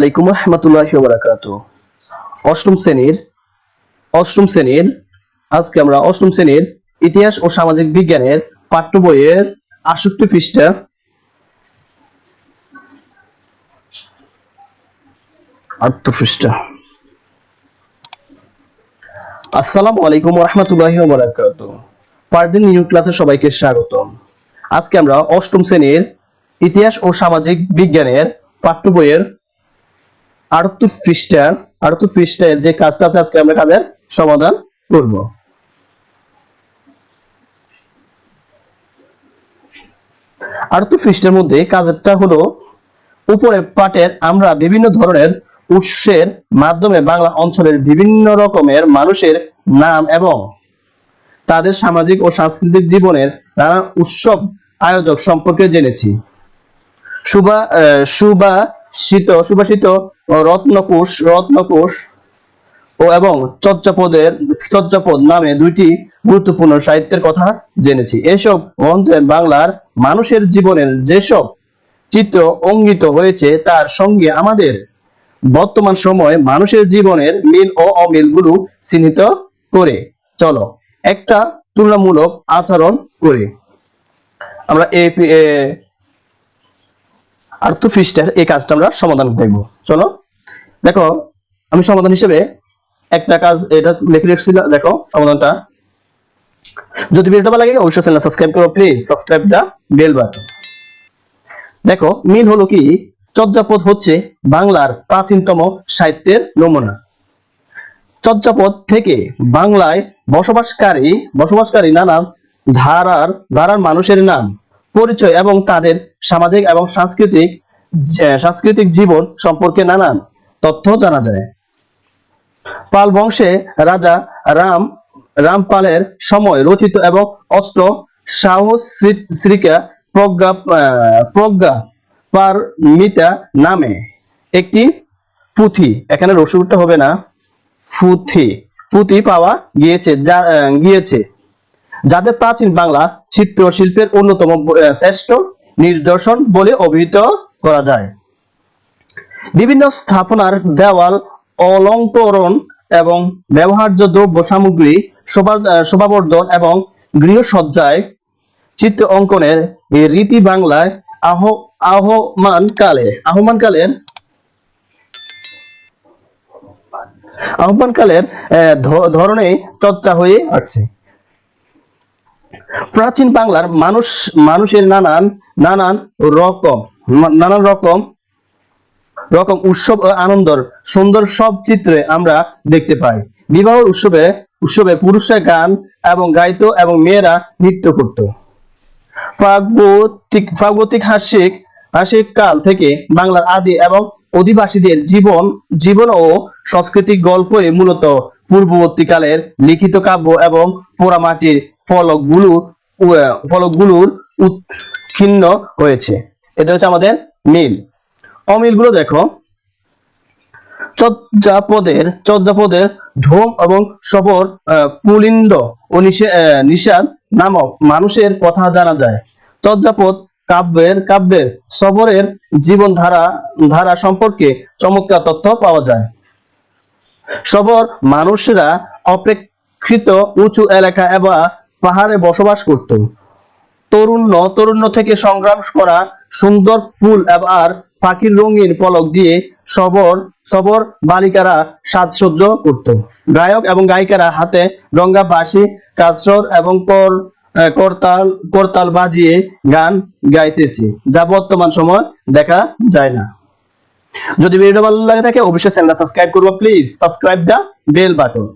আলাইকুম রহমতুল্লাহি বারাকাত অষ্টম শ্রেণির অষ্টম শ্রেণির, আজকে আমরা অষ্টম শ্রেণির ইতিহাস ও সামাজিক বিজ্ঞানের পাঠ্য বইয়ের পৃষ্ঠা। আলাইকুম রহমতুল্লাহি বারাকাত নিউ ক্লাসে সবাইকে স্বাগতম। আজকে আমরা অষ্টম শ্রেণির ইতিহাস ও সামাজিক বিজ্ঞানের পাঠ্য বইয়ের আটাত্তর পৃষ্ঠা আটাত্তর পৃষ্ঠার যে কাজটা আছে আজকে আমরা কাজের সমাধান করব। আটাত্তর পৃষ্ঠার মধ্যে কাজেরটা হলো উপরের পাটের আমরা বিভিন্ন ধরনের উৎসের মাধ্যমে বাংলা অঞ্চলের বিভিন্ন রকমের মানুষের নাম এবং তাদের সামাজিক ও সাংস্কৃতিক জীবনের নানান উৎসব আয়োজক সম্পর্কে জেনেছি। সুবা আহ, সুবাসিত, ও রত্নকোষ রত্নকোষ, ও এবং চর্যাপদের, চর্যাপদ নামে দুইটি গুরুত্বপূর্ণ সাহিত্যের কথা জেনেছি। এসব গ্রন্থে বাংলার মানুষের জীবনের যেসব চিত্র অঙ্কিত হয়েছে, তার সঙ্গে আমাদের বর্তমান সময় মানুষের জীবনের মিল ও অমিলগুলো চিহ্নিত করে। চলো, একটা তুলনামূলক আচরণ করে। আমরা এই আর্থ পৃষ্ঠার এই কাজটা আমরা সমাধান দেখব চলো। দেখো, আমি সমাধান হিসেবে একটা কাজ এটা লিখে রেখেছিলাম দেখো সমাধানটা। যদি ভিডিওটা ভালো লাগে, অবশ্যই চ্যানেল সাবস্ক্রাইব করো please subscribe the bell button দেখো মিল হলো কি? চর্যাপদ হচ্ছে বাংলার প্রাচীনতম সাহিত্যের নমুনা। চর্যাপদ থেকে বাংলায় বসবাসকারী বসবাসকারী নানা ধারার ধারার মানুষের নাম। পরিচয় এবং তাদের সামাজিক এবং সাংস্কৃতিক সাংস্কৃতিক জীবন সম্পর্কে নানান তথ্য জানা যায়। পাল বংশে রাজা রাম রামপালের সময় রচিত এবং অষ্ট সাহস্রিকা প্রজ্ঞা আহ, প্রজ্ঞা পারমিতা নামে একটি পুঁথি। এখানে রসুরটা হবে না পুঁথি। পুঁথি পাওয়া গিয়েছে যা গিয়েছে। যাদের প্রাচীন বাংলা চিত্রশিল্পের অন্যতম শ্রেষ্ঠ নিদর্শন বলে অভিহিত করা যায়। বিভিন্ন স্থাপনার দেওয়াল, অলঙ্করণ এবং ব্যবহার্য দ্রব্য সামগ্রী, শোভা- শোভাবর্ধন এবং গৃহসজ্জায় চিত্র অঙ্কনের রীতি বাংলায় আহ আহমান কালে আহমান কালের আহ্বান কালের ধরনে চর্চা হয়ে আসছে। প্রাচীন বাংলার মানুষ, মানুষের নানান নানান রকম নানান রকম রকম উৎসব ও আনন্দর সুন্দর সব চিত্রে আমরা দেখতে পাই। বিবাহ উৎসবে উৎসবে পুরুষরা গান এবং গাইতো এবং মেয়েরা নৃত্য করত। প্রাগতিক প্রাগতিক হাসিক হাসিক কাল থেকে বাংলার আদি এবং অধিবাসীদের জীবন জীবন ও সাংস্কৃতিক গল্পই মূলত পূর্ববর্তী কালের লিখিত কাব্য এবং পোড়ামাটির ফলকগুলো ফলকগুলোর উৎক্ষিন্ন হয়েছে। এটা হচ্ছে আমাদের মিল। অমিলগুলো দেখো। চর্যাপদের চর্যাপদের ঢোম এবং সবর পুলিন্দ ও নিষে- নিষাদ নামক মানুষের কথা জানা যায়। চর্যাপদ কাব্যের কাব্যের সবরের জীবন ধারা ধারা সম্পর্কে চমৎকার তথ্য পাওয়া যায়। সবর মানুষরা অপেক্ষিত উঁচু এলাকা এবং পাহাড়ে বসবাস করত। তরুণ্য তরুণ্য থেকে সংগ্রাম করা সুন্দর ফুল আর পাখির রঙিন পলক দিয়ে সবর সবর বালিকারা সাজসজ্জ করত। গায়ক এবং গায়িকারা হাতে রঙ্গা বাঁশি কাসর এবং কর করতাল করতাল বাজিয়ে গান গাইতেছে, যা বর্তমান সময় দেখা যায় না। যদি ভিডিও ভালো লাগে থাকে, অবশ্যই চ্যানেলটা সাবস্ক্রাইব করব, please subscribe the bell button.